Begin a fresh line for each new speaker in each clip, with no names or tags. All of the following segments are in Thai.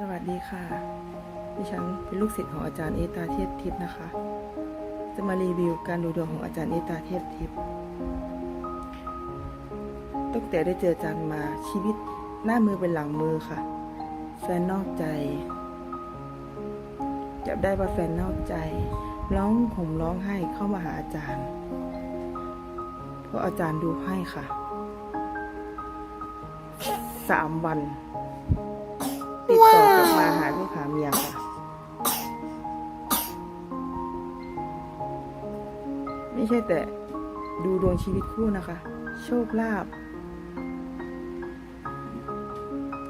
สวัสดีค่ะ ดิฉันเป็นลูกศิษย์ของอาจารย์เอตาเทพทิพย์นะคะ จะมารีวิวการดูดวงของอาจารย์เอตาเทพทิพย์ตั้งแต่ได้เจออาจารย์มาชีวิตหน้ามือเป็นหลังมือค่ะ แฟนนอกใจจับได้ว่าแฟนนอกใจ ร้องห่มร้องไห้เข้ามาหาอาจารย์ เพราะอาจารย์ดูให้ค่ะสามวัน มาหาลูกหาเมียค่ะ ไม่ใช่แต่ดูดวงชีวิตคู่นะคะ โชคลาภ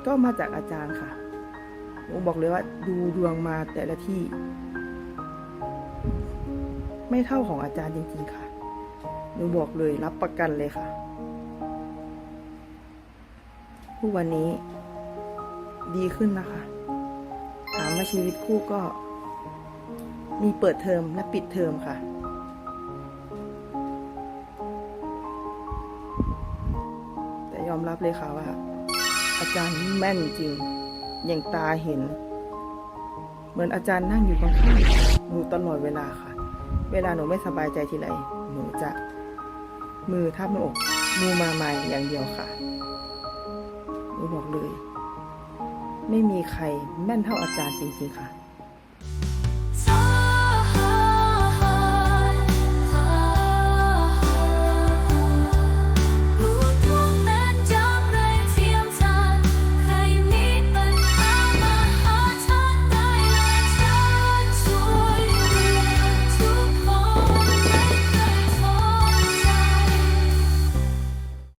ก็มาจากอาจารย์ค่ะหนูบอกเลยว่าดูดวงมาแต่ละที่ ไม่เท่าของอาจารย์จริงๆค่ะหนูบอกเลยรับประกันเลยค่ะผู้วันนี้ดีขึ้นนะคะ ถามว่าชีวิตคู่ก็ มีเปิดเทอมและปิดเทอมค่ะ แต่ยอมรับเลยค่ะว่า อาจารย์แม่นจริง อย่างตาเห็น เหมือนอาจารย์นั่งอยู่ข้างๆหนูตลอดเวลาค่ะ เวลาหนูไม่สบายใจทีไรหนูจะมือทับหน้าอกมูมาใหม่อย่างเดียวค่ะหนูบอกเลย ไม่มีใครแม่นเท่าอาจารย์จริงๆค่ะ